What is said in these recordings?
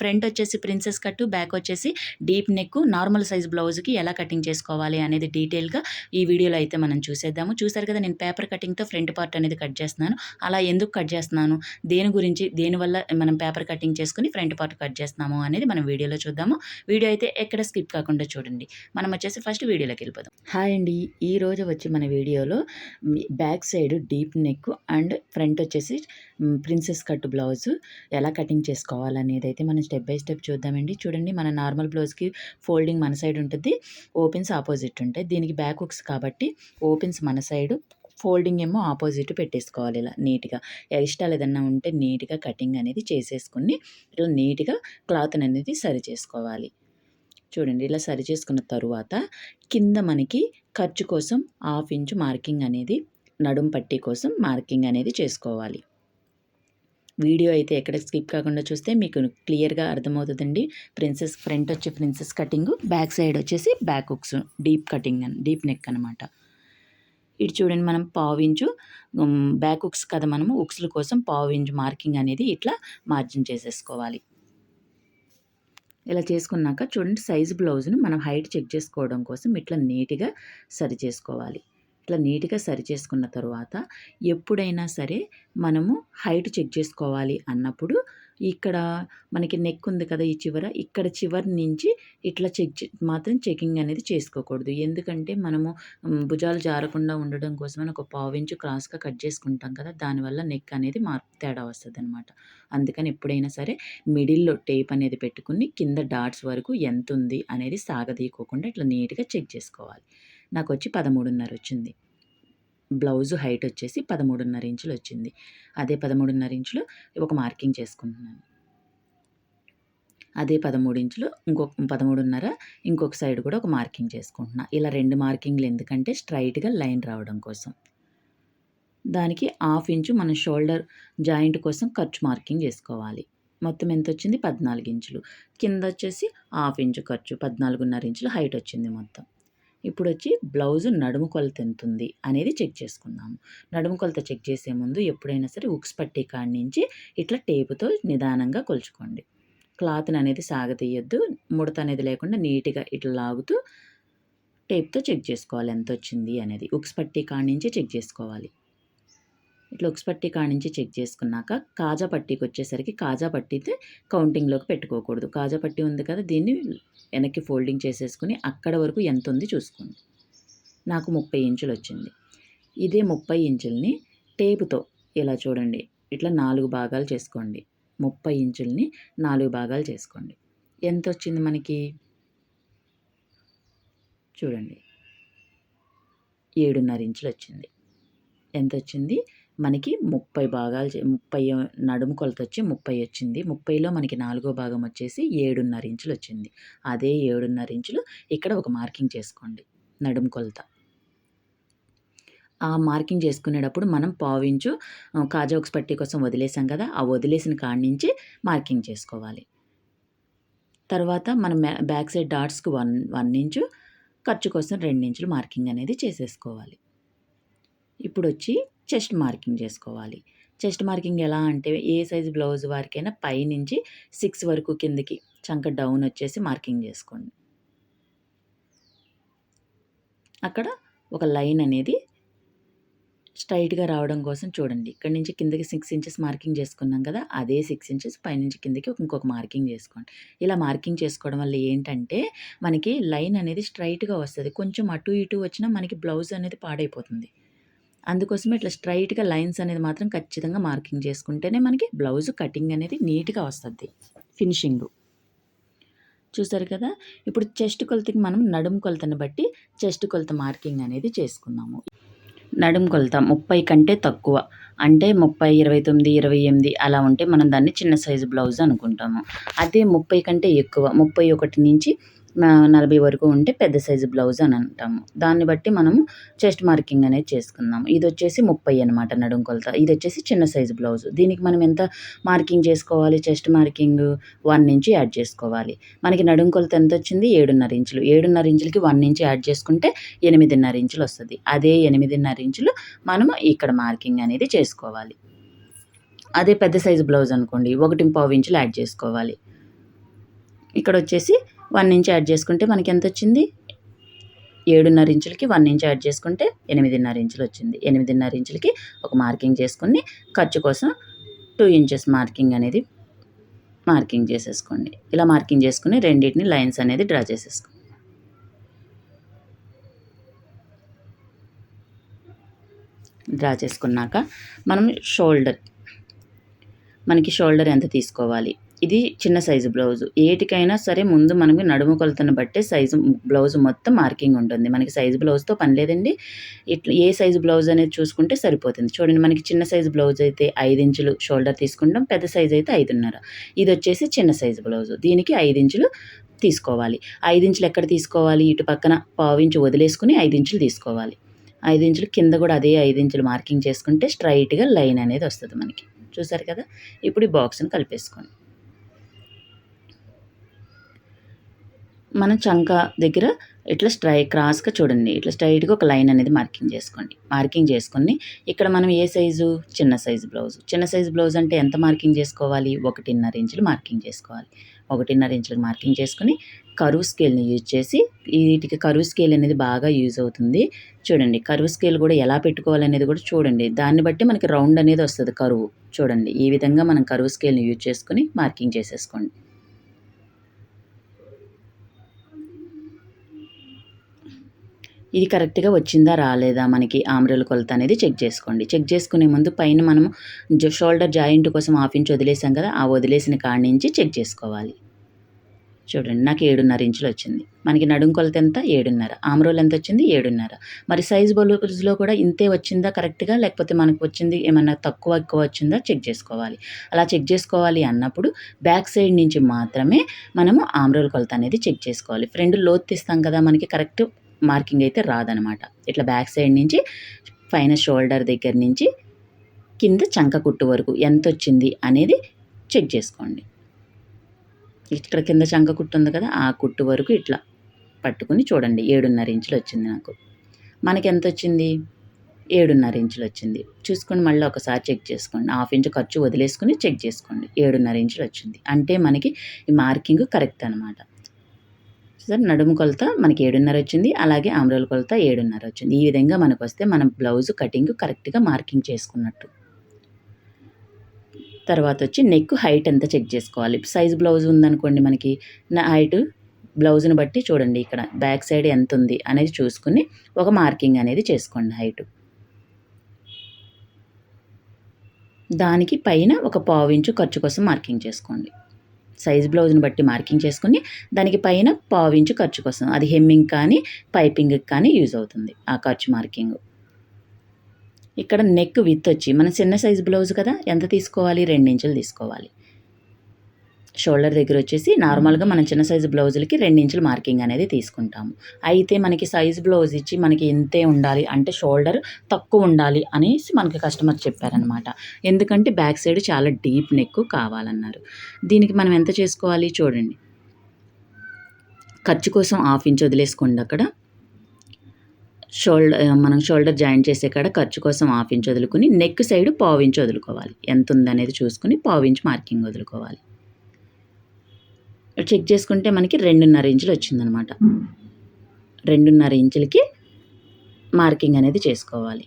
front వచ్చేసి princess cut back వచ్చేసి deep neck normal size బ్లౌజ్కి ఎలా కటింగ్ చేసుకోవాలి అనేది డీటెయిల్గా ఈ వీడియోలో అయితే మనం చూసేద్దాము. చూసారు కదా నేను పేపర్ కటింగ్తో ఫ్రంట్ పార్ట్ అనేది కట్ చేస్తున్నాను. అలా ఎందుకు కట్ చేస్తున్నాను? దేని గురించి దేనివల్ల మనం పేపర్ కటింగ్ చేసుకుని ఫ్రంట్ పార్ట్ కట్ చేస్తున్నాము అనేది మనం వీడియోలో చూద్దాము. వీడియో అయితే ఎక్కడ స్కిప్ కాకుండా చూడండి. మనం వచ్చేసి ఫస్ట్ వీడియోలోకి వెళ్ళిపోదాం. హాయ్ అండి. ఈ రోజు వచ్చి మన వీడియోలో back side deep neck and front వచ్చేసి ప్రిన్సెస్ కట్ బ్లౌజ్ ఎలా కటింగ్ చేసుకోవాలనేది అయితే మనం స్టెప్ బై స్టెప్ చూద్దామండి. చూడండి మన నార్మల్ బ్లౌజ్కి ఫోల్డింగ్ మన సైడ్ ఉంటుంది ఓపెన్స్ ఆపోజిట్ ఉంటాయి దీనికి బ్యాక్ హుక్స్ కాబట్టి ఓపెన్స్ మన సైడు ఫోల్డింగ్ ఏమో ఆపోజిట్ పెట్టేసుకోవాలి ఇలా నీట్గా ఇష్టాలు ఏదన్నా ఉంటే నీట్గా కటింగ్ అనేది చేసేసుకుని ఇలా నీట్గా క్లాత్ అనేది సరి చేసుకోవాలి. చూడండి ఇలా సరి చేసుకున్న తరువాత కింద మనకి ఖర్చు కోసం హాఫ్ ఇంచు మార్కింగ్ అనేది నడుం పట్టీ కోసం మార్కింగ్ అనేది చేసుకోవాలి. వీడియో అయితే ఎక్కడ స్కిప్ కాకుండా చూస్తే మీకు క్లియర్గా అర్థమవుతుందండి. ప్రిన్సెస్ ఫ్రంట్ వచ్చి ప్రిన్సెస్ కటింగ్ బ్యాక్ సైడ్ వచ్చేసి బ్యాక్ హుక్స్ డీప్ కటింగ్ అని డీప్ నెక్ అనమాట ఇటు చూడండి మనం పావించు బ్యాక్ హుక్స్ కదా మనము హుక్స్ల కోసం పావించు మార్కింగ్ అనేది ఇట్లా మార్జిన్ చేసేసుకోవాలి. ఇలా చేసుకున్నాక చూడండి సైజు బ్లౌజ్ను మనం హైట్ చెక్ చేసుకోవడం కోసం ఇట్లా నీట్గా సరి చేసుకోవాలి ఇట్లా నీట్గా సరి చేసుకున్న తర్వాత ఎప్పుడైనా సరే మనము హైట్ చెక్ చేసుకోవాలి అన్నప్పుడు ఇక్కడ మనకి నెక్ ఉంది కదా ఈ చివర ఇక్కడ చివరి నుంచి ఇట్లా చెక్ మాత్రం చెకింగ్ అనేది చేసుకోకూడదు. ఎందుకంటే మనము భుజాలు జారకుండా ఉండడం కోసమని ఒక పావు ఇంచు క్రాస్గా కట్ చేసుకుంటాం కదా దానివల్ల నెక్ అనేది మార్పు తేడా వస్తుంది అనమాట అందుకని ఎప్పుడైనా సరే మిడిల్లో టేప్ అనేది పెట్టుకుని కింద డాట్స్ వరకు ఎంత ఉంది అనేది సాగదీయకోకుండా ఇట్లా నీట్గా చెక్ చేసుకోవాలి. నాకు వచ్చి పదమూడున్నర వచ్చింది బ్లౌజ్ హైట్ వచ్చేసి పదమూడున్నర ఇంచులు వచ్చింది అదే పదమూడున్నర ఇంచులు ఒక మార్కింగ్ చేసుకుంటున్నాను. అదే పదమూడు ఇంచులు ఇంకొక పదమూడున్నర ఇంకొక సైడ్ కూడా ఒక మార్కింగ్ చేసుకుంటున్నా. ఇలా రెండు మార్కింగ్లు ఎందుకంటే స్ట్రైట్గా లైన్ రావడం కోసం. దానికి హాఫ్ ఇంచు మన షోల్డర్ జాయింట్ కోసం ఖర్చు మార్కింగ్ చేసుకోవాలి. మొత్తం ఎంత వచ్చింది పద్నాలుగు ఇంచులు కింద వచ్చేసి హాఫ్ ఇంచు ఖర్చు. పద్నాలుగున్నర ఇంచులు హైట్ వచ్చింది మొత్తం. ఇప్పుడు వచ్చి బ్లౌజ్ నడుము కొలత ఎంత ఉంది అనేది చెక్ చేసుకుందాము. నడుము కొలత చెక్ చేసే ముందు ఎప్పుడైనా సరే ఉక్స్ పట్టీ కాడి నుంచి ఇట్లా టేపుతో నిదానంగా కొలుచుకోండి. క్లాత్ని అనేది సాగతీయద్దు ముడత అనేది లేకుండా నీట్గా ఇట్లా లాగుతూ టేప్తో చెక్ చేసుకోవాలి ఎంత వచ్చింది అనేది. ఉక్స్ పట్టీ కాడి నుంచి చెక్ చేసుకోవాలి. ఇట్లా ఉక్స్ పట్టీ నుంచి చెక్ చేసుకున్నాక కాజా పట్టీకి వచ్చేసరికి కాజా పట్టీతే కౌంటింగ్లోకి పెట్టుకోకూడదు. కాజా పట్టీ ఉంది కదా దీన్ని వెనక్కి ఫోల్డింగ్ చేసేసుకుని అక్కడ వరకు ఎంత ఉంది చూసుకోండి. నాకు ముప్పై ఇంచులు వచ్చింది ఇదే ముప్పై ఇంచుల్ని టేపుతో ఇలా చూడండి ఇట్లా నాలుగు భాగాలు చేసుకోండి. ముప్పై ఇంచుల్ని నాలుగు భాగాలు చేసుకోండి. ఎంత వచ్చింది మనకి? చూడండి. ఏడున్నర ఇంచులు వచ్చింది ఎంత వచ్చింది మనకి ముప్పై భాగాలు ముప్పై నడుము కొలత వచ్చి ముప్పై వచ్చింది. ముప్పైలో మనకి నాలుగో భాగం వచ్చేసి ఏడున్నర ఇంచులు వచ్చింది. అదే ఏడున్నర ఇంచులు ఇక్కడ ఒక మార్కింగ్ చేసుకోండి. నడుము కొలత. ఆ మార్కింగ్ చేసుకునేటప్పుడు మనం పావించు కాజాక్స్ పట్టీ కోసం వదిలేసాం కదా ఆ వదిలేసిన కాడి నుంచి మార్కింగ్ చేసుకోవాలి. తర్వాత మనం బ్యాక్ సైడ్ డాట్స్కి వన్ వన్ ఇంచు ఖర్చు కోసం రెండు ఇంచులు మార్కింగ్ అనేది చేసేసుకోవాలి. ఇప్పుడు వచ్చి చెస్ట్ మార్కింగ్ చేసుకోవాలి. చెస్ట్ మార్కింగ్ ఎలా అంటే ఏ సైజు బ్లౌజ్ వారికైనా పైనుంచి సిక్స్ వరకు కిందకి చంక డౌన్ వచ్చేసి మార్కింగ్ చేసుకోండి. అక్కడ ఒక లైన్ అనేది స్ట్రైట్గా రావడం కోసం చూడండి. ఇక్కడ నుంచి కిందకి సిక్స్ ఇంచెస్ మార్కింగ్ చేసుకున్నాం కదా అదే సిక్స్ ఇంచెస్ పైనుంచి కిందకి ఇంకొక మార్కింగ్ చేసుకోండి. ఇలా మార్కింగ్ చేసుకోవడం వల్ల ఏంటంటే మనకి లైన్ అనేది స్ట్రైట్గా వస్తుంది. కొంచెం అటు ఇటు వచ్చినా మనకి బ్లౌజ్ అనేది పాడైపోతుంది. అందుకోసమే ఇట్లా స్ట్రైట్గా లైన్స్ అనేది మాత్రం ఖచ్చితంగా మార్కింగ్ చేసుకుంటేనే మనకి బ్లౌజ్ కటింగ్ అనేది నీట్గా వస్తుంది. ఫినిషింగ్. చూసారు కదా? ఇప్పుడు చెస్ట్ కొలతకి మనం నడుము కొలతను బట్టి చెస్ట్ కొలత మార్కింగ్ అనేది చేసుకుందాము నడుము కొలత ముప్పై కంటే తక్కువ. అంటే ముప్పై ఇరవై తొమ్మిది ఇరవై ఎనిమిది అలా ఉంటే మనం దాన్ని చిన్న సైజు బ్లౌజ్ అనుకుంటాము. అదే ముప్పై కంటే ఎక్కువ. ముప్పై ఒకటి నుంచి నలభై వరకు ఉంటే పెద్ద సైజు బ్లౌజ్ అని అంటాము. దాన్ని బట్టి మనము చెస్ట్ మార్కింగ్ అనేది చేసుకుందాం ఇది వచ్చేసి ముప్పై అనమాట నడుం కొలత. ఇది వచ్చేసి చిన్న సైజు బ్లౌజ్. దీనికి మనం ఎంత మార్కింగ్ చేసుకోవాలి? చెస్ట్ మార్కింగ్ వన్ నుంచి యాడ్ చేసుకోవాలి. మనకి నడుం కొలత ఎంత వచ్చింది? ఏడున్నర ఇంచులు. ఏడున్నర ఇంచులకి వన్ నుంచి యాడ్ చేసుకుంటే ఎనిమిదిన్నర ఇంచులు వస్తుంది. అదే ఎనిమిదిన్నర ఇంచులు మనము ఇక్కడ మార్కింగ్ అనేది చేసుకోవాలి. అదే పెద్ద సైజు బ్లౌజ్ అనుకోండి. ఒకటి పావు ఇంచులు యాడ్ చేసుకోవాలి. ఇక్కడ వచ్చేసి వన్ ఇంచ్ యాడ్ చేసుకుంటే మనకి ఎంత వచ్చింది? ఏడున్నర ఇంచులకి వన్ ఇంచ్ యాడ్ చేసుకుంటే ఎనిమిదిన్నర ఇంచులు వచ్చింది. ఎనిమిదిన్నర ఇంచులకి ఒక మార్కింగ్ చేసుకుని ఖర్చు కోసం టూ ఇంచెస్ మార్కింగ్ అనేది మార్కింగ్ చేసేసుకోండి. ఇలా మార్కింగ్ చేసుకుని రెండింటిని లైన్స్ అనేది డ్రా చేసేసుకోండి. డ్రా చేసుకున్నాక మనం షోల్డర్ మనకి షోల్డర్ ఎంత తీసుకోవాలి? ఇది చిన్న సైజు బ్లౌజు. ఏటికైనా సరే ముందు మనకి నడుము కొలతను బట్టే సైజు బ్లౌజ్ మొత్తం మార్కింగ్ ఉంటుంది. మనకి సైజు బ్లౌజ్తో పని లేదండి. ఇట్లా ఏ సైజు బ్లౌజ్ అనేది చూసుకుంటే సరిపోతుంది. చూడండి మనకి చిన్న సైజు బ్లౌజ్ అయితే ఐదు ఇంచులు షోల్డర్ తీసుకుంటాం. పెద్ద సైజు అయితే ఐదున్నర. ఇది వచ్చేసి చిన్న సైజు బ్లౌజు. దీనికి ఐదు ఇంచులు తీసుకోవాలి. ఐదు ఇంచులు ఎక్కడ తీసుకోవాలి? ఇటు పక్కన పావు ఇంచు వదిలేసుకుని ఐదు ఇంచులు తీసుకోవాలి. ఐదు ఇంచులు కింద కూడా అదే ఐదు ఇంచులు మార్కింగ్ చేసుకుంటే స్ట్రైట్గా లైన్ అనేది వస్తుంది మనకి. చూసారు కదా? ఇప్పుడు ఈ బాక్స్ని కలిపేసుకోండి. మనం చంక దగ్గర ఇట్లా స్ట్రై క్రాస్గా చూడండి. ఇట్లా స్ట్రైట్గా ఒక లైన్ అనేది మార్కింగ్ చేసుకోండి. మార్కింగ్ చేసుకొని ఇక్కడ మనం ఏ సైజు? చిన్న సైజు బ్లౌజ్. చిన్న సైజు బ్లౌజ్ అంటే ఎంత మార్కింగ్ చేసుకోవాలి? ఒకటిన్నర ఇంచులు మార్కింగ్ చేసుకోవాలి. ఒకటిన్నర ఇంచులకు మార్కింగ్ చేసుకుని కరువు స్కేల్ని యూజ్ చేసి వీటికి కరువు స్కేల్ అనేది బాగా యూజ్ అవుతుంది. చూడండి. కరువు స్కేల్ కూడా ఎలా పెట్టుకోవాలనేది కూడా చూడండి. దాన్ని బట్టి మనకి రౌండ్ అనేది వస్తుంది కరువు. చూడండి. ఈ విధంగా మనం కరువు స్కేల్ని యూజ్ చేసుకుని మార్కింగ్ చేసేసుకోండి. ఇది కరెక్ట్గా వచ్చిందా రాలేదా మనకి ఆమ్రెల కొలత అనేది చెక్ చేసుకోండి. చెక్ చేసుకునే ముందు పైన మనం షోల్డర్ జాయింట్ కోసం హాఫ్ ఇంచ్ వదిలేసాం కదా ఆ వదిలేసిన కాడి నుంచి చెక్ చేసుకోవాలి. చూడండి నాకు ఏడున్నర ఇంచులు వచ్చింది. మనకి నడుం కొలత ఎంత? ఏడున్నర. ఆమ్రోల్ ఎంత వచ్చింది? ఏడున్నర. మరి సైజ్ బొలుజులో కూడా ఇంతే వచ్చిందా కరెక్ట్గా లేకపోతే మనకు వచ్చింది ఏమన్నా తక్కువ ఎక్కువ వచ్చిందా చెక్ చేసుకోవాలి. అలా చెక్ చేసుకోవాలి అన్నప్పుడు బ్యాక్ సైడ్ నుంచి మాత్రమే మనము ఆమ్రోల్ కొలత అనేది చెక్ చేసుకోవాలి. ఫ్రంట్ లోత్ తీస్తాం కదా మనకి కరెక్ట్ మార్కింగ్ అయితే రాదనమాట. ఇట్లా బ్యాక్ సైడ్ నుంచి పైన షోల్డర్ దగ్గర నుంచి కింద చంక కుట్టు వరకు ఎంత వచ్చింది అనేది చెక్ చేసుకోండి. ఇక్కడ కింద చంక కుట్టు ఉంది కదా ఆ కుట్టు వరకు ఇట్లా పట్టుకుని చూడండి. ఏడున్నర ఇంచులు వచ్చింది నాకు. మనకి ఎంత వచ్చింది ఏడున్నర ఇంచులు వచ్చింది. చూసుకొని మళ్ళీ ఒకసారి చెక్ చేసుకోండి. హాఫ్ ఇంచు ఖర్చు వదిలేసుకుని చెక్ చేసుకోండి. ఏడున్నర ఇంచులు వచ్చింది. అంటే మనకి ఈ మార్కింగ్ కరెక్ట్ అనమాట సార్ నడుము కొలత మనకి ఏడున్నర వచ్చింది అలాగే ఆమ్రోల కొలత ఏడున్నర వచ్చింది. ఈ విధంగా మనకు వస్తే మనం బ్లౌజ్ కటింగ్ కరెక్ట్గా మార్కింగ్ చేసుకున్నట్టు. తర్వాత వచ్చి నెక్ హైట్ ఎంత చెక్ చేసుకోవాలి? సైజ్ బ్లౌజ్ ఉందనుకోండి మనకి నా హైట్ బ్లౌజ్ని బట్టి చూడండి ఇక్కడ బ్యాక్ సైడ్ ఎంత ఉంది అనేది చూసుకుని ఒక మార్కింగ్ అనేది చేసుకోండి హైట్. దానికి పైన ఒక పావు ఇంచు ఖర్చు కోసం మార్కింగ్ చేసుకోండి. సైజ్ బ్లౌజ్ని బట్టి మార్కింగ్ చేసుకుని దానికి పైన పావు ఇంచు ఖర్చు కోసం అది హెమ్మింగ్ కానీ పైపింగ్ కానీ యూజ్ అవుతుంది ఆ ఖర్చు మార్కింగ్. ఇక్కడ నెక్ విత్ వచ్చి మన చిన్న సైజ్ బ్లౌజ్ కదా ఎంత తీసుకోవాలి? రెండించులు తీసుకోవాలి. షోల్డర్ దగ్గర వచ్చేసి నార్మల్గా మనం చిన్న సైజు బ్లౌజులకి ఇంచుల మార్కింగ్ అనేది తీసుకుంటాము. అయితే మనకి సైజు బ్లౌజ్ ఇచ్చి మనకి ఇంతే ఉండాలి? అంటే షోల్డర్ తక్కువ ఉండాలి అనేసి మనకి కస్టమర్ చెప్పారనమాట. ఎందుకంటే బ్యాక్ సైడ్ చాలా డీప్ నెక్ కావాలన్నారు. దీనికి మనం ఎంత చేసుకోవాలి చూడండి. ఖర్చు కోసం హాఫ్ ఇంచ్ వదిలేసుకోండి అక్కడ. షోల్డర్ మనం షోల్డర్ జాయింట్ చేసే కాడ ఖర్చు కోసం హాఫ్ ఇంచ్ వదులుకొని నెక్ సైడ్ పావు ఇంచ్ వదులుకోవాలి. ఎంత ఉందనేది చూసుకుని పావు ఇంచ్ మార్కింగ్ వదులుకోవాలి. చెక్ చేసుకుంటే మనకి రెండున్నర ఇంచులు వచ్చిందనమాట. రెండున్నర ఇంచులకి మార్కింగ్ అనేది చేసుకోవాలి.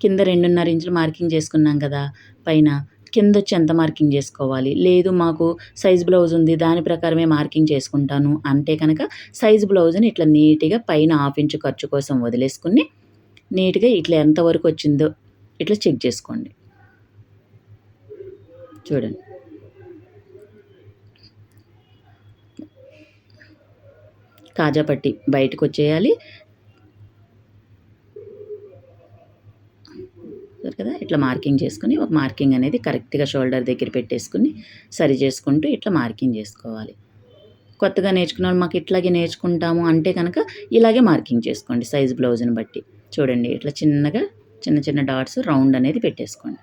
కింద రెండున్నర ఇంచులు మార్కింగ్ చేసుకున్నాం కదా పైన కింద వచ్చి ఎంత మార్కింగ్ చేసుకోవాలి? లేదు మాకు సైజ్ బ్లౌజ్ ఉంది దాని ప్రకారమే మార్కింగ్ చేసుకుంటాను అంటే కనుక సైజ్ బ్లౌజ్ని ఇట్లా నీట్గా పైన హాఫ్ ఇంచు ఖర్చు కోసం వదిలేసుకుని నీట్గా ఇట్లా ఎంతవరకు వచ్చిందో ఇట్లా చెక్ చేసుకోండి. చూడండి. కాజా పట్టి బయటకు వచ్చేయాలి కదా? ఇట్లా మార్కింగ్ చేసుకుని ఒక మార్కింగ్ అనేది కరెక్ట్గా షోల్డర్ దగ్గర పెట్టేసుకుని సరి చేసుకుంటూ ఇట్లా మార్కింగ్ చేసుకోవాలి. కొత్తగా నేర్చుకున్న మాకు ఇట్లాగే నేర్చుకుంటాము అంటే కనుక ఇలాగే మార్కింగ్ చేసుకోండి సైజ్ బ్లౌజ్ని బట్టి. చూడండి ఇట్లా చిన్నగా చిన్న చిన్న డాట్స్ రౌండ్ అనేది పెట్టేసుకోండి.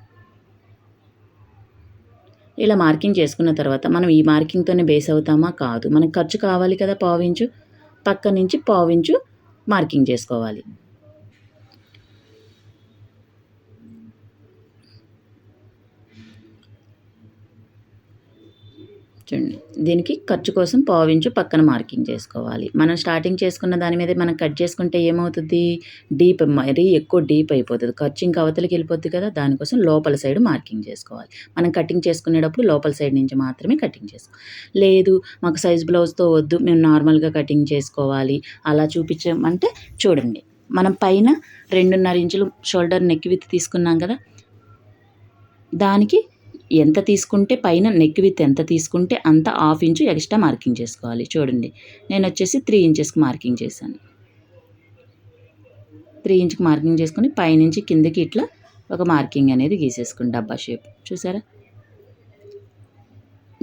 ఇలా మార్కింగ్ చేసుకున్న తర్వాత మనం ఈ మార్కింగ్తోనే బేస్ అవుతామా? కాదు. మనకు ఖర్చు కావాలి కదా పావించు పక్క నుంచి పావించు మార్కింగ్ చేసుకోవాలి. చూడండి. దీనికి ఖర్చు కోసం పావించు పక్కన మార్కింగ్ చేసుకోవాలి. మనం స్టార్టింగ్ చేసుకున్న దాని మీద మనం కట్ చేసుకుంటే ఏమవుతుంది? డీప్ మరీ ఎక్కువ డీప్ అయిపోతుంది. ఖర్చు ఇంకా అవతలికి వెళ్ళిపోద్ది కదా దానికోసం లోపల సైడ్ మార్కింగ్ చేసుకోవాలి. మనం కటింగ్ చేసుకునేటప్పుడు లోపల సైడ్ నుంచి మాత్రమే కటింగ్ చేసుకో లేదు మాకు సైజ్ బ్లౌజ్తో వద్దు మేము నార్మల్గా కటింగ్ చేసుకోవాలి. అలా చూపించామంటే చూడండి. మనం పైన రెండున్నర ఇంచులు షోల్డర్ నెక్ విత్ తీసుకున్నాం కదా దానికి ఎంత తీసుకుంటే పైన నెక్ విత్ ఎంత తీసుకుంటే అంత హాఫ్ ఇంచు ఎక్స్ట్రా మార్కింగ్ చేసుకోవాలి. చూడండి. నేను వచ్చేసి త్రీ ఇంచెస్కి మార్కింగ్ చేశాను. త్రీ ఇంచ్కి మార్కింగ్ చేసుకుని పైనుంచి కిందకి ఇట్లా ఒక మార్కింగ్ అనేది గీసేసుకోండి డబ్బా షేప్ చూసారా?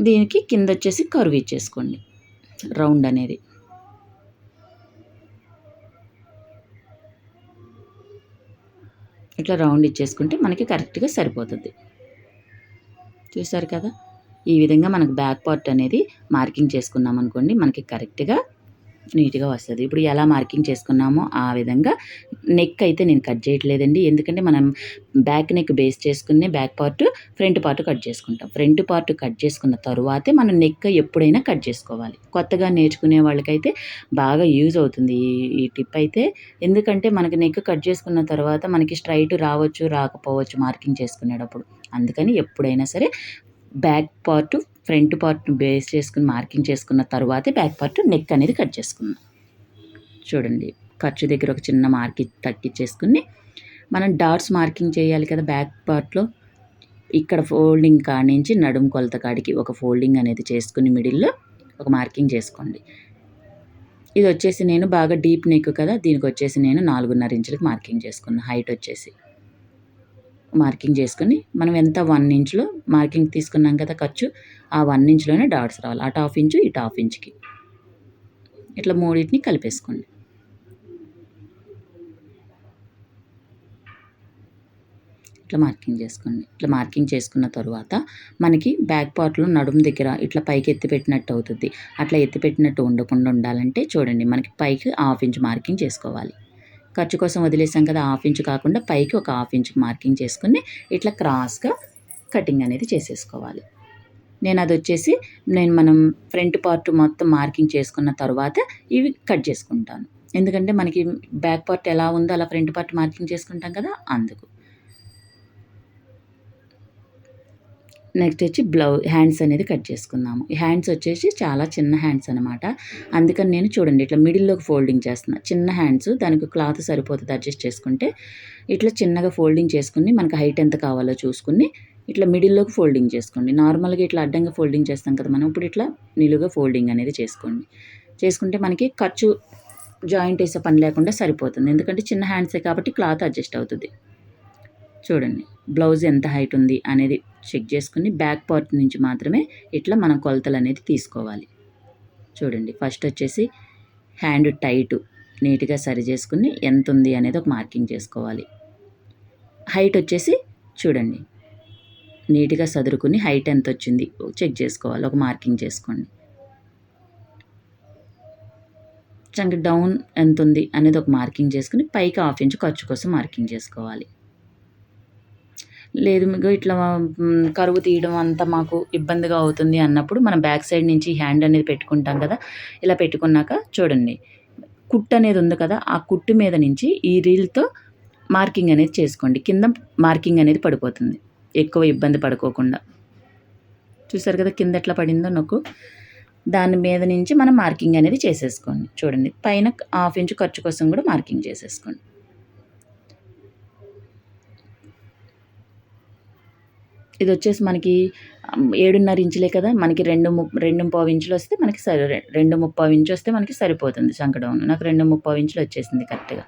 దీనికి కింద వచ్చేసి కరువు ఇచ్చేసుకోండి. రౌండ్ అనేది. ఇట్లా రౌండ్ ఇచ్చేసుకుంటే మనకి కరెక్ట్గా సరిపోతుంది. చూసారు కదా? ఈ విధంగా మనకు బ్యాక్ పార్ట్ అనేది మార్కింగ్ చేసుకున్నాం అనుకోండి మనకి కరెక్ట్గా నీట్గా వస్తుంది. ఇప్పుడు ఎలా మార్కింగ్ చేసుకున్నామో ఆ విధంగా నెక్ అయితే నేను కట్ చేయట్లేదండి. ఎందుకంటే మనం బ్యాక్ నెక్ బేస్ చేసుకునే back part front part cut చేసుకుంటాం. ఫ్రంట్ పార్ట్ కట్ చేసుకున్న తరువాతే మనం నెక్ ఎప్పుడైనా కట్ చేసుకోవాలి. కొత్తగా నేర్చుకునే వాళ్ళకైతే బాగా యూజ్ అవుతుంది ఈ- ఈ టిప్ అయితే. ఎందుకంటే మనకి నెక్ కట్ చేసుకున్న తర్వాత మనకి స్ట్రైట్ రావచ్చు రాకపోవచ్చు మార్కింగ్ చేసుకునేటప్పుడు. అందుకని ఎప్పుడైనా సరే back part front part base చేసుకుని మార్కింగ్ చేసుకున్న తర్వాతే బ్యాక్ పార్ట్ నెక్ అనేది కట్ చేసుకుందాం. చూడండి ఖర్చు దగ్గర ఒక చిన్న మార్కి తగ్గించేసుకుని మనం డాట్స్ మార్కింగ్ చేయాలి కదా బ్యాక్ పార్ట్లో. ఇక్కడ ఫోల్డింగ్ కానించి నుంచి నడుము కొలత కాడికి ఒక ఫోల్డింగ్ అనేది చేసుకుని మిడిల్లో ఒక మార్కింగ్ చేసుకోండి. ఇది వచ్చేసి నేను బాగా డీప్ నెక్ కదా దీనికి వచ్చేసి నేను నాలుగున్నర ఇంచులకు మార్కింగ్ చేసుకున్నాను హైట్ వచ్చేసి. మార్కింగ్ చేసుకుని మనం ఎంత వన్ ఇంచ్లో మార్కింగ్ తీసుకున్నాం కదా ఖర్చు ఆ వన్ ఇంచ్లోనే డాట్స్ రావాలి. అటు హాఫ్ ఇంచు ఇటు హాఫ్ ఇంచ్కి ఇట్లా మూడింటిని కలిపేసుకోండి. ఇట్లా మార్కింగ్ చేసుకోండి. ఇట్లా మార్కింగ్ చేసుకున్న తర్వాత మనకి బ్యాక్ పార్ట్లో నడుము దగ్గర ఇట్లా పైకి ఎత్తిపెట్టినట్టు అవుతుంది. అట్లా ఎత్తిపెట్టినట్టు ఉండకుండా ఉండాలంటే చూడండి మనకి పైకి హాఫ్ ఇంచ్ మార్కింగ్ చేసుకోవాలి. ఖర్చు కోసం వదిలేసాం కదా హాఫ్ ఇంచ్ కాకుండా పైకి ఒక హాఫ్ ఇంచ్ మార్కింగ్ చేసుకుని ఇట్లా క్రాస్గా కటింగ్ అనేది చేసేసుకోవాలి. నేను అది వచ్చేసి నేను మనం ఫ్రంట్ పార్ట్ మొత్తం మార్కింగ్ చేసుకున్న తర్వాత ఇవి కట్ చేసుకుంటాను. ఎందుకంటే మనకి బ్యాక్ పార్ట్ ఎలా ఉందో అలా ఫ్రంట్ పార్ట్ మార్కింగ్ చేసుకుంటాం కదా అందుకు. నెక్స్ట్ వచ్చి బ్లౌ హ్యాండ్స్ అనేది కట్ చేసుకుందాము. హ్యాండ్స్ వచ్చేసి చాలా చిన్న హ్యాండ్స్ అనమాట అందుకని నేను చూడండి ఇట్లా మిడిల్లోకి ఫోల్డింగ్ చేస్తున్నా. చిన్న హ్యాండ్స్ దానికి క్లాత్ సరిపోతుంది అడ్జస్ట్ చేసుకుంటే. ఇట్లా చిన్నగా ఫోల్డింగ్ చేసుకుని మనకు హైట్ ఎంత కావాలో చూసుకుని ఇట్లా మిడిల్లోకి ఫోల్డింగ్ చేసుకోండి. నార్మల్గా ఇట్లా అడ్డంగా ఫోల్డింగ్ చేస్తాం కదా మనం ఇప్పుడు ఇట్లా నిలువుగా ఫోల్డింగ్ అనేది చేసుకోండి. చేసుకుంటే మనకి ఖర్చు జాయింట్ వేసే పని లేకుండా సరిపోతుంది. ఎందుకంటే చిన్న హ్యాండ్సే కాబట్టి క్లాత్ అడ్జస్ట్ అవుతుంది. చూడండి బ్లౌజ్ ఎంత హైట్ ఉంది అనేది చెక్ చేసుకుని బ్యాక్ పార్ట్ నుంచి మాత్రమే ఇట్లా మనం కొలతలు అనేది తీసుకోవాలి. చూడండి ఫస్ట్ వచ్చేసి హ్యాండ్ టైటు నీట్గా సరి చేసుకుని ఎంత ఉంది అనేది ఒక మార్కింగ్ చేసుకోవాలి. హైట్ వచ్చేసి చూడండి నీట్గా సదురుకుని హైట్ ఎంత వచ్చింది చెక్ చేసుకోవాలి ఒక మార్కింగ్ చేసుకోండి. చంక డౌన్ ఎంత ఉంది అనేది ఒక మార్కింగ్ చేసుకుని పైకి హాఫ్ ఇంచ్ ఖర్చు కోసం మార్కింగ్ చేసుకోవాలి. లేదు మీకు ఇట్లా కరువు తీయడం అంతా మాకు ఇబ్బందిగా అవుతుంది అన్నప్పుడు మనం బ్యాక్ సైడ్ నుంచి హ్యాండ్ అనేది పెట్టుకుంటాం కదా ఇలా పెట్టుకున్నాక చూడండి. కుట్టు అనేది ఉంది కదా ఆ కుట్టు మీద నుంచి ఈ రీల్తో మార్కింగ్ అనేది చేసుకోండి. కింద మార్కింగ్ అనేది పడిపోతుంది ఎక్కువ ఇబ్బంది పడుకోకుండా. చూసారు కదా కింద ఎట్లా పడిందో నాకు దాని మీద నుంచి మనం మార్కింగ్ అనేది చేసేసుకోండి. చూడండి పైన హాఫ్ ఇంచ్ ఖర్చు కోసం కూడా మార్కింగ్ చేసేసుకోండి. ఇది వచ్చేసి మనకి ఏడున్నర ఇంచులే కదా మనకి రెండు ము రెండు పావు ఇంచులు వస్తే మనకి సరి రెండు ముప్పావు ఇంచు వస్తే మనకి సరిపోతుంది సంకడౌన్ నాకు రెండు ముప్పావు ఇంచులు వచ్చేసింది కరెక్ట్గా.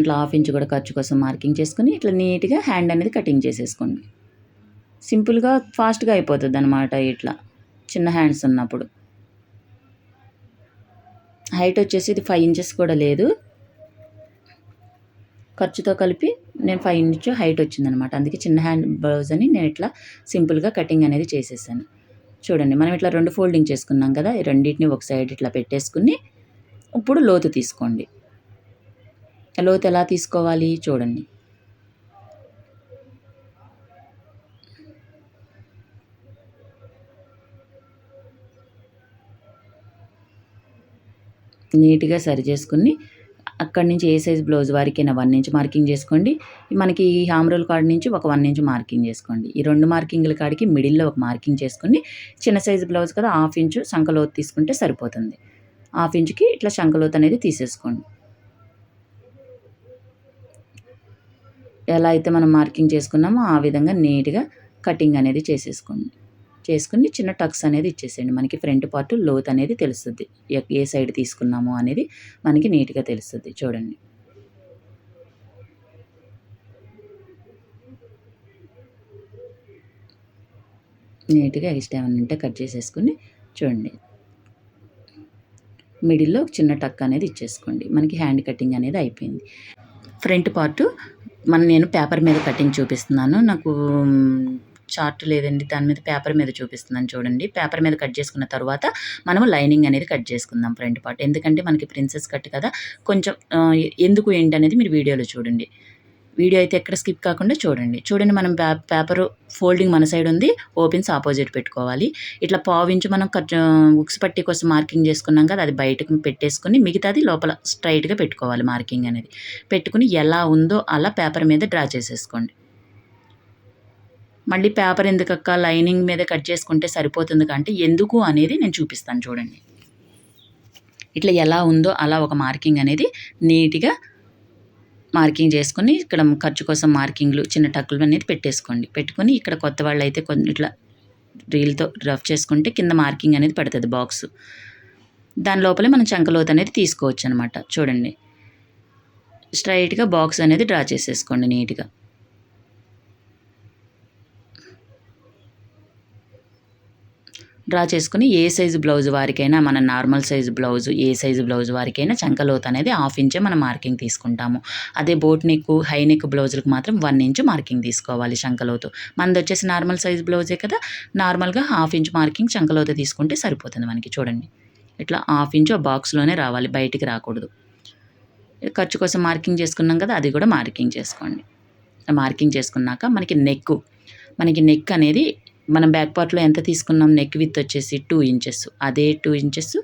ఇట్లా హాఫ్ ఇంచ్ కూడా ఖర్చు కోసం మార్కింగ్ చేసుకుని ఇట్లా నీట్గా హ్యాండ్ అనేది కటింగ్ చేసేసుకోండి. సింపుల్గా ఫాస్ట్గా అయిపోతుంది అనమాట ఇట్లా. చిన్న హ్యాండ్స్ ఉన్నప్పుడు. హైట్ వచ్చేసి ఇది ఫైవ్ ఇంచెస్ కూడా లేదు. ఖర్చుతో కలిపి నేను ఫైవ్ ఇంచ్ హైట్ వచ్చిందనమాట అందుకే చిన్న హ్యాండ్ బ్లౌజ్ అని నేను ఇట్లా సింపుల్గా కటింగ్ అనేది చేసేసాను. చూడండి మనం ఇట్లా రెండు ఫోల్డింగ్ చేసుకున్నాం కదా ఈ రెండింటిని ఒక సైడ్ ఇట్లా పెట్టేసుకుని ఇప్పుడు లోతు తీసుకోండి. లోతు ఎలా తీసుకోవాలి చూడండి. నీట్గా సరి చేసుకుని అక్కడి నుంచి ఏ సైజ్ బ్లౌజ్ వారికైనా వన్ ఇంచ్ మార్కింగ్ చేసుకోండి. మనకి ఈ హామ్రోల్ కార్డ్ నుంచి ఒక వన్ ఇంచ్ మార్కింగ్ చేసుకోండి. ఈ రెండు మార్కింగ్ల కాడికి మిడిల్లో ఒక మార్కింగ్ చేసుకుని చిన్న సైజు బ్లౌజ్ కదా హాఫ్ ఇంచు సంకలోతు తీసుకుంటే సరిపోతుంది. హాఫ్ ఇంచుకి ఇట్లా శంకలోతు అనేది తీసేసుకోండి. ఎలా అయితే మనం మార్కింగ్ చేసుకున్నామో ఆ విధంగా నీట్గా కటింగ్ అనేది చేసేసుకోండి. చేసుకుని చిన్న టక్స్ అనేది ఇచ్చేసేయండి. మనకి ఫ్రంట్ పార్ట్ లోత్ అనేది తెలుస్తుంది. ఏ సైడ్ తీసుకున్నాము అనేది మనకి నీట్గా తెలుస్తుంది. చూడండి. నీట్గా ఎక్స్ట్రా ఏమైనా ఉంటే కట్ చేసేసుకుని చూడండి. మిడిల్లో చిన్న టక్ అనేది ఇచ్చేసుకోండి. మనకి హ్యాండ్ కటింగ్ అనేది అయిపోయింది. ఫ్రంట్ పార్ట్ మన నేను పేపర్ మీద కటింగ్ చూపిస్తున్నాను. నాకు చార్ట్ లేదండి. దాని మీద పేపర్ మీద చూపిస్తున్నాను చూడండి. పేపర్ మీద కట్ చేసుకున్న తర్వాత మనము లైనింగ్ అనేది కట్ చేసుకుందాం ఫ్రంట్ పార్ట్. ఎందుకంటే మనకి ప్రిన్సెస్ కట్ కదా. కొంచెం ఎందుకు ఏంటి అనేది మీరు వీడియోలో చూడండి. వీడియో అయితే ఎక్కడ స్కిప్ కాకుండా చూడండి. చూడండి మనం పేపరు పేపర్ ఫోల్డింగ్ మన సైడ్ ఉంది. ఓపెన్స్ ఆపోజిట్ పెట్టుకోవాలి. ఇట్లా పావించి మనం కట్ ఉక్స్ పట్టి కోసం మార్కింగ్ చేసుకున్నాం కదా అది బయటకు పెట్టేసుకుని మిగతాది లోపల స్ట్రైట్గా పెట్టుకోవాలి మార్కింగ్ అనేది. పెట్టుకుని ఎలా ఉందో అలా పేపర్ మీద డ్రా చేసేసుకోండి. మళ్ళీ పేపర్ ఎందుకక్క లైనింగ్ మీద కట్ చేసుకుంటే సరిపోతుంది అంటే ఎందుకు అనేది నేను చూపిస్తాను చూడండి. ఇట్లా ఎలా ఉందో అలా ఒక మార్కింగ్ అనేది నీట్గా మార్కింగ్ చేసుకుని ఇక్కడ ఖర్చు కోసం మార్కింగ్లు చిన్న టక్కులు అనేది పెట్టేసుకోండి. పెట్టుకొని ఇక్కడ కొత్త వాళ్ళు అయితే కొన్ని ఇట్లా రీల్తో రఫ్ చేసుకుంటే కింద మార్కింగ్ అనేది పడుతుంది బాక్స్. దాని లోపలే మనం చంకలోత అనేది తీసుకోవచ్చు అనమాట చూడండి. స్ట్రైట్గా బాక్స్ అనేది డ్రా చేసేసుకోండి నీట్గా. డ్రా చేసుకుని ఏ సైజు బ్లౌజ్ వారికైనా మన నార్మల్ సైజు బ్లౌజ్ ఏ సైజు బ్లౌజ్ వారికైనా చంకలోత్ అనేది హాఫ్ ఇంచే మనం మార్కింగ్ తీసుకుంటాము. అదే బోట్ నెక్ హై నెక్ బ్లౌజులకు మాత్రం వన్ ఇంచ్ మార్కింగ్ తీసుకోవాలి చంకలోతు. మనది వచ్చేసి నార్మల్ సైజ్ బ్లౌజే కదా నార్మల్గా హాఫ్ ఇంచ్ మార్కింగ్ చంకలోత తీసుకుంటే సరిపోతుంది మనకి చూడండి. ఇట్లా హాఫ్ ఇంచ్ ఆ బాక్స్లోనే రావాలి బయటికి రాకూడదు. ఖర్చు కోసం మార్కింగ్ చేసుకున్నాం కదా అది కూడా మార్కింగ్ చేసుకోండి. మార్కింగ్ చేసుకున్నాక మనకి నెక్ మనకి నెక్ అనేది మనం బ్యాక్ పార్ట్లో ఎంత తీసుకున్నాం? నెక్ విత్ వచ్చేసి టూ ఇంచెస్ అదే టూ ఇంచెస్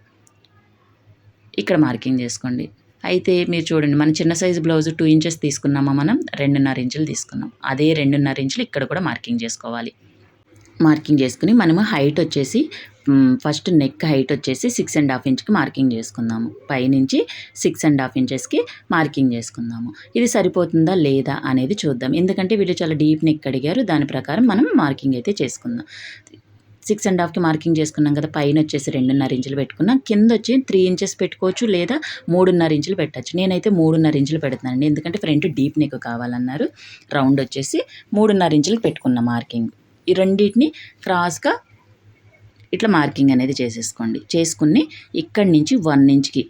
ఇక్కడ మార్కింగ్ చేసుకోండి. అయితే మీరు చూడండి మన చిన్న సైజు బ్లౌజ్ టూ ఇంచెస్ తీసుకున్నామా మనం? రెండున్నర ఇంచులు తీసుకున్నాం. అదే రెండున్నర ఇంచులు ఇక్కడ కూడా మార్కింగ్ చేసుకోవాలి. మార్కింగ్ చేసుకుని మనము హైట్ వచ్చేసి ఫస్ట్ నెక్ హైట్ వచ్చేసి సిక్స్ అండ్ హాఫ్ ఇంచ్కి మార్కింగ్ చేసుకుందాము. పైనుంచి సిక్స్ అండ్ హాఫ్ ఇంచెస్కి మార్కింగ్ చేసుకుందాము. ఇది సరిపోతుందా లేదా అనేది చూద్దాం. ఎందుకంటే వీళ్ళు చాలా డీప్ నెక్ అడిగారు దాని ప్రకారం మనం మార్కింగ్ అయితే చేసుకుందాం. సిక్స్ అండ్ హాఫ్కి మార్కింగ్ చేసుకున్నాం కదా పైన వచ్చేసి రెండున్నర ఇంచులు పెట్టుకున్నాం. కింద వచ్చి త్రీ ఇంచెస్ పెట్టుకోవచ్చు లేదా మూడున్నర ఇంచులు పెట్టచ్చు. నేనైతే మూడున్నర ఇంచులు పెడుతున్నానండి. ఎందుకంటే ఫ్రంట్ డీప్ నెక్ కావాలన్నారు. రౌండ్ వచ్చేసి మూడున్నర ఇంచులకు పెట్టుకున్న మార్కింగ్ ఈ రెండింటిని క్రాస్గా ఇట్లా మార్కింగ్ అనేది చేసేసుకోండి. చేసుకుని ఇక్కడి నుంచి వన్ ఇంచ్కి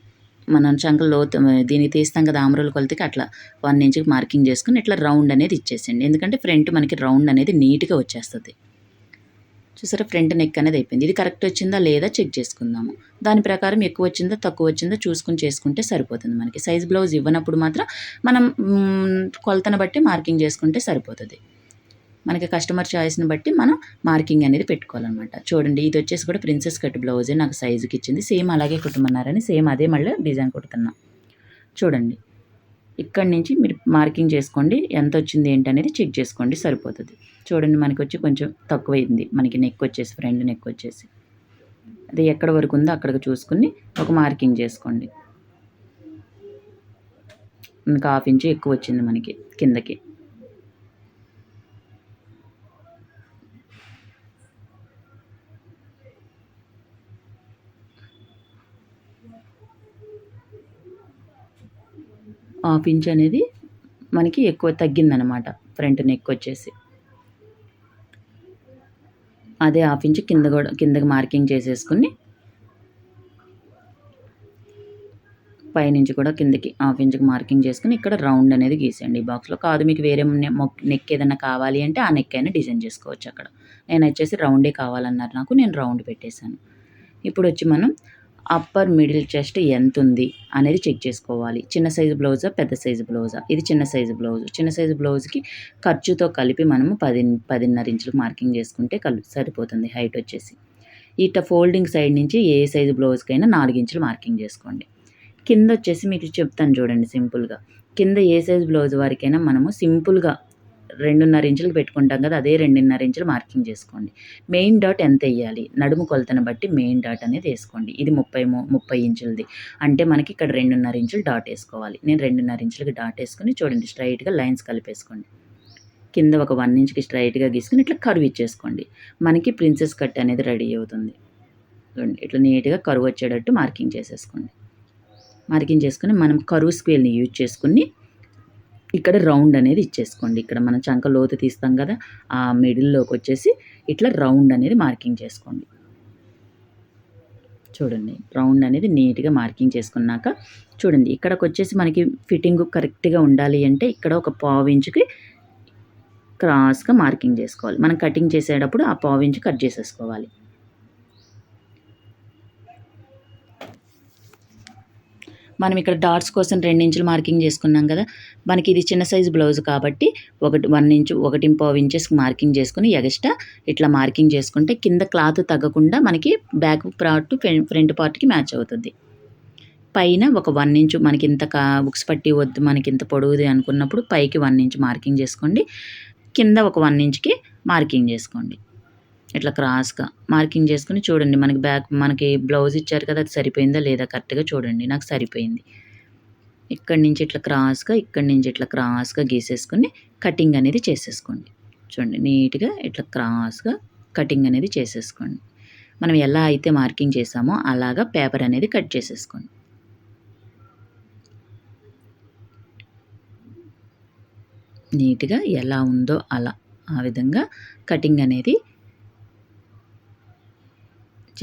మనం చంకల లోతు దీన్ని తీస్తాం కదా ఆమ్రోల కొలతకి అట్లా వన్ ఇంచ్కి మార్కింగ్ చేసుకుని ఇట్లా రౌండ్ అనేది ఇచ్చేసేయండి. ఎందుకంటే ఫ్రంట్ మనకి రౌండ్ అనేది నీట్గా వచ్చేస్తుంది. చూసారా ఫ్రంట్ నెక్ అనేది అయిపోయింది. ఇది కరెక్ట్ వచ్చిందా లేదా చెక్ చేసుకుందాము. దాని ప్రకారం ఎక్కువ వచ్చిందా తక్కువ వచ్చిందా చూసుకుని చేసుకుంటే సరిపోతుంది మనకి. సైజ్ బ్లౌజ్ ఇవ్వనప్పుడు మాత్రం మనం కొలతను బట్టి మార్కింగ్ చేసుకుంటే సరిపోతుంది. మనకి కస్టమర్ చాయిస్ని బట్టి మనం మార్కింగ్ అనేది పెట్టుకోవాలన్నమాట. చూడండి ఇది వచ్చేసి కూడా ప్రిన్సెస్ కట్ బ్లౌజే నాకు సైజుకి ఇచ్చింది. సేమ్ అలాగే కుట్టమన్నారని సేమ్ అదే మళ్ళీ డిజైన్ కుడుతున్నా. చూడండి ఇక్కడి నుంచి మీరు మార్కింగ్ చేసుకోండి ఎంత వచ్చింది ఏంటనేది చెక్ చేసుకోండి సరిపోతుంది. చూడండి మనకి వచ్చి కొంచెం తక్కువైంది. మనకి నెక్ వచ్చేసి ఫ్రంట్ నెక్ వచ్చేసి. అది ఎక్కడ వరకు ఉందో అక్కడికి చూసుకుని ఒక మార్కింగ్ చేసుకోండి. ఇంకా హాఫ్ ఇంచు ఎక్కువ వచ్చింది మనకి కిందకి. హాఫ్ ఇంచ్ అనేది మనకి ఎక్కువ తగ్గిందనమాట ఫ్రంట్ నెక్ వచ్చేసి. అదే హాఫ్ ఇంచ్ కింద కూడా కిందకి మార్కింగ్ చేసేసుకుని పైనుంచి కూడా కిందకి హాఫ్ ఇంచ్కి మార్కింగ్ చేసుకుని ఇక్కడ రౌండ్ అనేది గీసేయండి. ఈ బాక్స్లో కాదు మీకు వేరే నెక్ ఏదైనా కావాలి అంటే ఆ నెక్ అయినా డిజైన్ చేసుకోవచ్చు అక్కడ. నేను వచ్చేసి రౌండే కావాలన్నారు నాకు నేను రౌండ్ పెట్టేశాను. ఇప్పుడు వచ్చి మనం అప్పర్ మిడిల్ చెస్ట్ ఎంత ఉంది అనేది చెక్ చేసుకోవాలి. చిన్న సైజు బ్లౌజా పెద్ద సైజు బ్లౌజా? ఇది చిన్న సైజు బ్లౌజ్. చిన్న సైజు బ్లౌజ్కి ఖర్చుతో కలిపి మనము పది పదిన్నర ఇంచులు మార్కింగ్ చేసుకుంటే కల్ సరిపోతుంది హైట్ వచ్చేసి. ఇట్ట ఫోల్డింగ్ సైడ్ నుంచి ఏ సైజు బ్లౌజ్కైనా నాలుగు ఇంచులు మార్కింగ్ చేసుకోండి. కింద వచ్చేసి మీకు చెప్తాను చూడండి సింపుల్గా. కింద ఏ సైజు బ్లౌజ్ వారికైనా మనము సింపుల్గా రెండున్నర ఇంచులు పెట్టుకుంటాం కదా అదే రెండున్నర ఇంచులు మార్కింగ్ చేసుకోండి. మెయిన్ డాట్ ఎంత వేయాలి నడుము కొలతను బట్టి మెయిన్ డాట్ అనేది వేసుకోండి. ఇది ముప్పై ముప్పై ఇంచులది. అంటే మనకి ఇక్కడ రెండున్నర ఇంచులు డాట్ వేసుకోవాలి. నేను రెండున్నర ఇంచులకి డాట్ వేసుకుని చూడండి స్ట్రైట్గా లైన్స్ కలిపేసుకోండి. కింద ఒక వన్ ఇంచ్కి స్ట్రైట్గా గీసుకుని ఇట్లా కరువు ఇచ్చేసుకోండి. మనకి ప్రిన్సెస్ కట్ అనేది రెడీ అవుతుంది. చూడండి ఇట్లా నీట్గా కరువు వచ్చేటట్టు మార్కింగ్ చేసేసుకోండి. మార్కింగ్ చేసుకుని మనం కరువు స్కేల్ని యూజ్ చేసుకుని ఇక్కడ రౌండ్ అనేది ఇచ్చేసుకోండి. ఇక్కడ మనం చంక లోతు తీస్తాం కదా ఆ మిడిల్లోకి వచ్చేసి ఇట్లా రౌండ్ అనేది మార్కింగ్ చేసుకోండి. చూడండి రౌండ్ అనేది నీట్గా మార్కింగ్ చేసుకున్నాక చూడండి ఇక్కడకు వచ్చేసి మనకి ఫిట్టింగ్ కరెక్ట్గా ఉండాలి అంటే ఇక్కడ ఒక పావు ఇంచుకి క్రాస్గా మార్కింగ్ చేసుకోవాలి. మనం కటింగ్ చేసేటప్పుడు ఆ పావు ఇంచు కట్ చేసేసుకోవాలి. మనం ఇక్కడ డాట్స్ కోసం రెండు ఇంచులు మార్కింగ్ చేసుకున్నాం కదా. మనకి ఇది చిన్న సైజు బ్లౌజ్ కాబట్టి ఒకటి వన్ ఇంచు ఒకటి పావు ఇంచెస్ మార్కింగ్ చేసుకుని ఎగస్ట్రా ఇట్లా మార్కింగ్ చేసుకుంటే కింద క్లాత్ తగ్గకుండా మనకి బ్యాక్ పార్ట్ ఫ్రంట్ పార్ట్కి మ్యాచ్ అవుతుంది. పైన ఒక వన్ ఇంచు మనకి ఇంత కా బుక్స్ పట్టి వద్దు మనకి ఇంత పొడవుది అనుకున్నప్పుడు పైకి వన్ ఇంచు మార్కింగ్ చేసుకోండి. కింద ఒక వన్ ఇంచ్కి మార్కింగ్ చేసుకోండి. ఇట్లా క్రాస్గా మార్కింగ్ చేసుకుని చూడండి. మనకి బ్యాక్ మనకి బ్లౌజ్ ఇచ్చారు కదా అది సరిపోయిందా లేదా కరెక్ట్గా చూడండి. నాకు సరిపోయింది. ఇక్కడి నుంచి ఇట్లా క్రాస్గా ఇక్కడి నుంచి ఇట్లా క్రాస్గా గీసేసుకుని కటింగ్ అనేది చేసేసుకోండి. చూడండి నీట్గా ఇట్లా క్రాస్గా కటింగ్ అనేది చేసేసుకోండి. మనం ఎలా అయితే మార్కింగ్ చేసామో అలాగా పేపర్ అనేది కట్ చేసేసుకోండి. నీట్గా ఎలా ఉందో అలా ఆ విధంగా కటింగ్ అనేది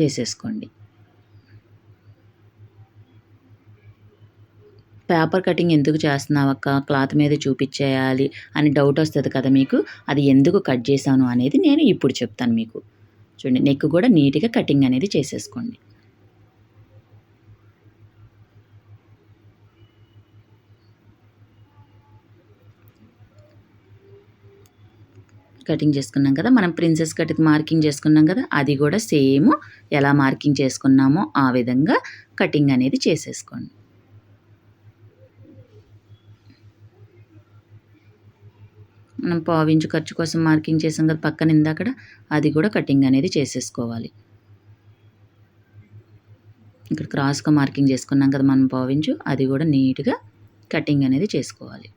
చేసేసుకోండి. పేపర్ కటింగ్ ఎందుకు చేస్తున్నావు అక్క? క్లాత్ మీద చూపించేయాలి అని డౌట్ వస్తుంది కదా మీకు? అది ఎందుకు కట్ చేశాను అనేది నేను ఇప్పుడు చెప్తాను మీకు. చూడండి నెక్ కూడా నీట్గా కటింగ్ అనేది చేసేసుకోండి. కటింగ్ చేసుకున్నాం కదా మనం ప్రిన్సెస్ కట్కి మార్కింగ్ చేసుకున్నాం కదా అది కూడా సేమ్ ఎలా మార్కింగ్ చేసుకున్నామో ఆ విధంగా కటింగ్ అనేది చేసేసుకోండి. మనం పావించు ఖర్చు కోసం మార్కింగ్ చేసాం కదా పక్కన ఇందాకడ అది కూడా కటింగ్ అనేది చేసేసుకోవాలి. ఇక్కడ క్రాస్గా మార్కింగ్ చేసుకున్నాం కదా మనం పావించు అది కూడా నీట్గా కటింగ్ అనేది చేసుకోవాలి.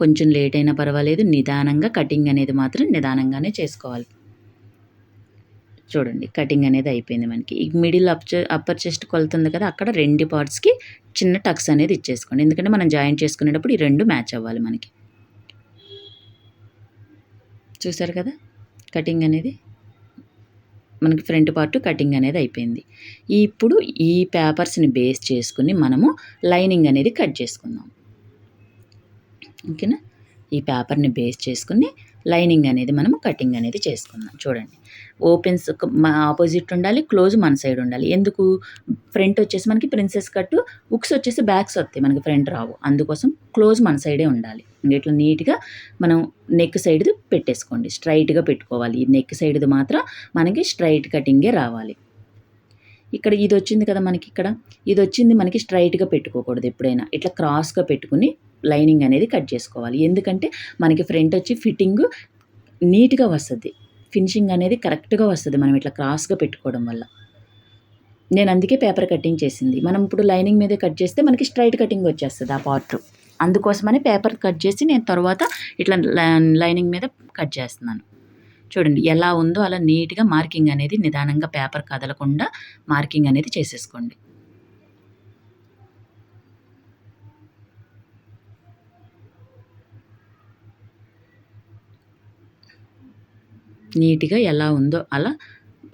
కొంచెం లేట్ అయినా పర్వాలేదు నిదానంగా కటింగ్ అనేది మాత్రం నిదానంగానే చేసుకోవాలి. చూడండి కటింగ్ అనేది అయిపోయింది మనకి. ఈ మిడిల్ అప్ అప్పర్ చెస్ట్ కొలుతుంది కదా అక్కడ రెండు పార్ట్స్కి చిన్న టక్స్ అనేది ఇచ్చేసుకోండి. ఎందుకంటే మనం జాయింట్ చేసుకునేటప్పుడు ఈ రెండు మ్యాచ్ అవ్వాలి మనకి. చూసారు కదా కటింగ్ అనేది మనకి ఫ్రంట్ పార్ట్ కటింగ్ అనేది అయిపోయింది. ఇప్పుడు ఈ పేపర్స్ని బేస్ చేసుకుని మనము లైనింగ్ అనేది కట్ చేసుకుందాం. ఓకేనా? ఈ పేపర్ని బేస్ చేసుకుని లైనింగ్ అనేది మనము కటింగ్ అనేది చేసుకుందాం. చూడండి. ఓపెన్స్ ఆపోజిట్ ఉండాలి క్లోజ్ మన సైడ్ ఉండాలి. ఎందుకు? ఫ్రంట్ వచ్చేసి మనకి ప్రిన్సెస్ కట్టు ఉక్స్ వచ్చేసి బ్యాక్స్ వస్తాయి మనకి ఫ్రంట్ రావు. అందుకోసం క్లోజ్ మన సైడే ఉండాలి. ఇట్లా నీట్గా మనం నెక్ సైడ్ది పెట్టేసుకోండి. స్ట్రైట్గా పెట్టుకోవాలి. ఈ నెక్ సైడ్ది మాత్రం మనకి స్ట్రైట్ కటింగే రావాలి. ఇక్కడ ఇది వచ్చింది కదా మనకి ఇక్కడ? ఇది వచ్చింది మనకి స్ట్రైట్గా పెట్టుకోకూడదు ఎప్పుడైనా. ఇట్లా క్రాస్గా పెట్టుకుని లైనింగ్ అనేది కట్ చేసుకోవాలి. ఎందుకంటే మనకి ఫ్రంట్ వచ్చి ఫిట్టింగ్ నీట్గా వస్తుంది. ఫినిషింగ్ అనేది కరెక్ట్గా వస్తుంది మనం ఇట్లా క్రాస్గా పెట్టుకోవడం వల్ల. నేను అందుకే పేపర్ కటింగ్ చేసింది. మనం ఇప్పుడు లైనింగ్ మీద కట్ చేస్తే మనకి స్ట్రైట్ కటింగ్ వచ్చేస్తుంది ఆ పార్ట్. అందుకోసమని పేపర్ కట్ చేసి నేను తర్వాత ఇట్లా లైనింగ్ మీద కట్ చేస్తున్నాను. చూడండి ఎలా ఉందో అలా నీట్గా మార్కింగ్ అనేది నిదానంగా పేపర్ కదలకుండా మార్కింగ్ అనేది చేసేసుకోండి. నీట్గా ఎలా ఉందో అలా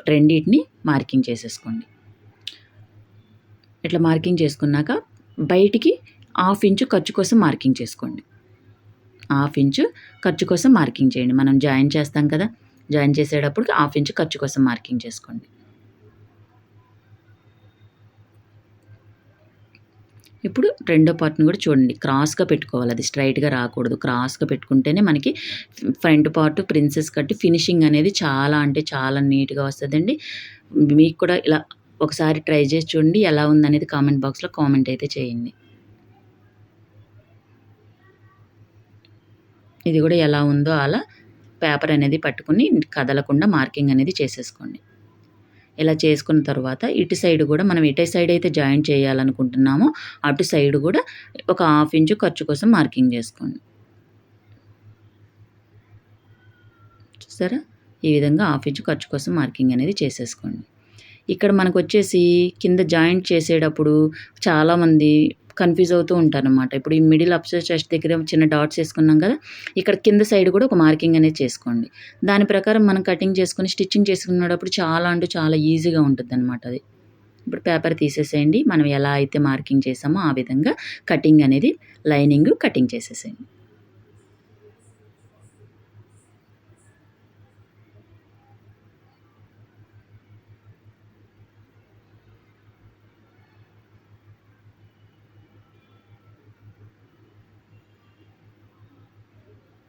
రెండింటిని మార్కింగ్ చేసేసుకోండి. ఇట్లా మార్కింగ్ చేసుకున్నాక బయటికి హాఫ్ ఇంచు ఖర్చు కోసం మార్కింగ్ చేసుకోండి. హాఫ్ ఇంచు ఖర్చు కోసం మార్కింగ్ చేయండి. మనం జాయిన్ చేస్తాం కదా జాయిన్ చేసేటప్పుడు హాఫ్ ఇంచు ఖర్చు కోసం మార్కింగ్ చేసుకోండి. ఇప్పుడు రెండో పార్ట్ని కూడా చూడండి. క్రాస్గా పెట్టుకోవాలి. అది స్ట్రైట్గా రాకూడదు. క్రాస్గా పెట్టుకుంటేనే మనకి ఫ్రంట్ పార్ట్ ప్రిన్సెస్ కట్టి ఫినిషింగ్ అనేది చాలా అంటే చాలా నీట్గా వస్తుందండి. మీకు కూడా ఇలా ఒకసారి ట్రై చేసి చూడండి. ఎలా ఉందనేది కామెంట్ బాక్స్లో కామెంట్ అయితే చేయండి. ఇది కూడా ఎలా ఉందో అలా పేపర్ అనేది పట్టుకుని కదలకుండా మార్కింగ్ అనేది చేసేసుకోండి. ఇలా చేసుకున్న తర్వాత ఇటు సైడ్ కూడా మనం ఇటు సైడ్ అయితే జాయిన్ చేయాలనుకుంటున్నామో అటు సైడ్ కూడా ఒక హాఫ్ ఇంచు ఖర్చు కోసం మార్కింగ్ చేసుకోండి. చూసారా? ఈ విధంగా హాఫ్ ఇంచు ఖర్చు కోసం మార్కింగ్ అనేది చేసేసుకోండి. ఇక్కడ మనకు వచ్చేసి కింద జాయింట్ చేసేటప్పుడు చాలామంది కన్ఫ్యూజ్ అవుతూ ఉంటారనమాట ఇప్పుడు ఈ మిడిల్ అప్సర్ చెస్ట్ దగ్గర చిన్న డాట్స్ వేసుకున్నాం కదా ఇక్కడ కింద సైడ్ కూడా ఒక మార్కింగ్ అనేది చేసుకోండి. దాని ప్రకారం మనం కటింగ్ చేసుకుని స్టిచ్చింగ్ చేసుకునేటప్పుడు చాలా అంటే చాలా ఈజీగా ఉంటుంది అనమాట అది. ఇప్పుడు పేపర్ తీసేసేయండి. మనం ఎలా అయితే మార్కింగ్ చేసామో ఆ విధంగా కటింగ్ అనేది లైనింగ్ కటింగ్ చేసేసేయండి.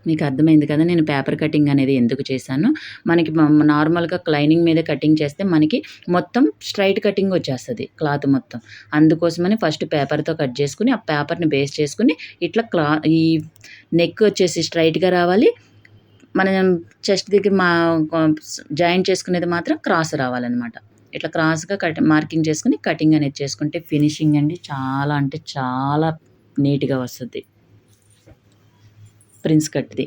మీకు అర్థమైంది కదా నేను పేపర్ కటింగ్ అనేది ఎందుకు చేశాను? మనకి నార్మల్గా క్లైనింగ్ మీద కటింగ్ చేస్తే మనకి మొత్తం స్ట్రైట్ కటింగ్ వచ్చేస్తుంది క్లాత్ మొత్తం. అందుకోసమని ఫస్ట్ పేపర్తో కట్ చేసుకుని ఆ పేపర్ని బేస్ చేసుకుని ఇట్లా క్లా ఈ నెక్ వచ్చేసి స్ట్రైట్గా రావాలి. మనం చెస్ట్ దగ్గర మా జాయింట్ చేసుకునేది మాత్రం క్రాస్ రావాలన్నమాట. ఇట్లా క్రాస్గా కట్ మార్కింగ్ చేసుకుని కటింగ్ అనేది చేసుకుంటే ఫినిషింగ్ అండి చాలా అంటే చాలా నీట్గా వస్తుంది. ప్రిన్స్ కట్ది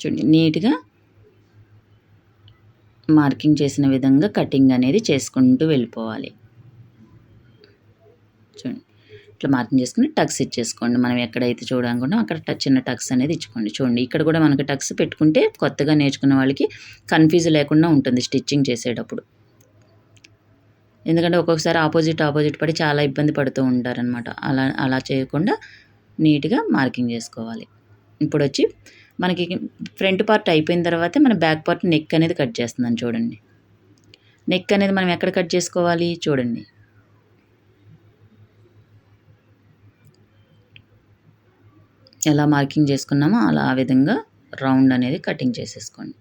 చూడండి నీట్గా మార్కింగ్ చేసిన విధంగా కటింగ్ అనేది చేసుకుంటూ వెళ్ళిపోవాలి. చూడండి ఇట్లా మార్కింగ్ చేసుకుని టక్స్ ఇచ్చేసుకోండి. మనం ఎక్కడైతే చూడాలనుకుంటాం అక్కడ చిన్న టక్స్ అనేది ఇచ్చుకోండి. చూడండి ఇక్కడ కూడా మనకు టక్స్ పెట్టుకుంటే కొత్తగా నేర్చుకున్న వాళ్ళకి కన్ఫ్యూజ్ లేకుండా ఉంటుంది స్టిచ్చింగ్ చేసేటప్పుడు. ఎందుకంటే ఒక్కొక్కసారి ఆపోజిట్ ఆపోజిట్ పడి చాలా ఇబ్బంది పడుతూ ఉంటారనమాట అలా అలా చేయకుండా నీట్గా మార్కింగ్ చేసుకోవాలి. ఇప్పుడు వచ్చి మనకి ఫ్రంట్ పార్ట్ అయిపోయిన తర్వాత మన బ్యాక్ పార్ట్ నెక్ అనేది కట్ చేస్తున్నాను చూడండి. నెక్ అనేది మనం ఎక్కడ కట్ చేసుకోవాలి? చూడండి. ఎలా మార్కింగ్ చేసుకున్నామో అలా ఆ విధంగా రౌండ్ అనేది కటింగ్ చేసేసుకోండి.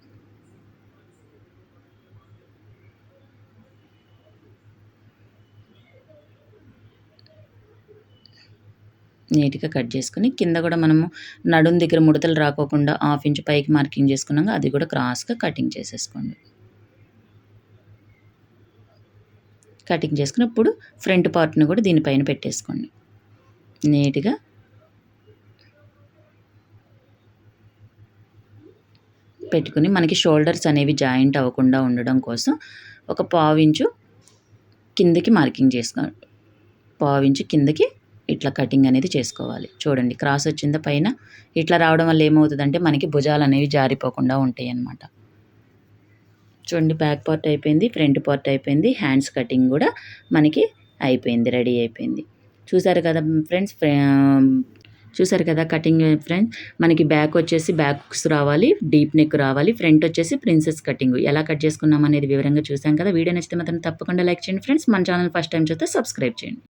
నీట్గా కట్ చేసుకుని కింద కూడా మనము నడుం దగ్గర ముడతలు రాకోకుండా హాఫ్ ఇంచ్ పైకి మార్కింగ్ చేసుకున్నాక అది కూడా క్రాస్గా కటింగ్ చేసేసుకోండి. కటింగ్ చేసుకున్నప్పుడు ఫ్రంట్ పార్ట్ని కూడా దీనిపైన పెట్టేసుకోండి. నీట్గా. పెట్టుకుని మనకి షోల్డర్స్ అనేవి జాయింట్ అవ్వకుండా ఉండడం కోసం ఒక పావించు కిందకి మార్కింగ్ చేసుకోండి పావించు కిందకి ఇట్లా కటింగ్ అనేది చేసుకోవాలి. చూడండి క్రాస్ వచ్చిందా పైన? ఇట్లా రావడం వల్ల ఏమవుతుందంటే మనకి భుజాలు అనేవి జారిపోకుండా ఉంటాయి అన్నమాట చూడండి బ్యాక్ పార్ట్ అయిపోయింది ఫ్రంట్ పార్ట్ అయిపోయింది హ్యాండ్స్ కటింగ్ కూడా మనకి అయిపోయింది రెడీ అయిపోయింది. చూసారు కదా ఫ్రెండ్స్ చూసారు కదా కటింగ్ ఫ్రెండ్స్ మనకి బ్యాక్ వచ్చేసి బ్యాక్స్ రావాలి డీప్ నెక్ రావాలి ఫ్రంట్ వచ్చేసి ప్రిన్సెస్ కటింగ్ ఎలా కట్ చేసుకున్నాం అనేది వివరంగా చూసాం కదా. వీడియో నచ్చితే మాత్రం తప్పకుండా లైక్ చేయండి ఫ్రెండ్స్ మన ఛానల్ ఫస్ట్ టైం చూస్తే సబ్స్క్రైబ్ చేయండి.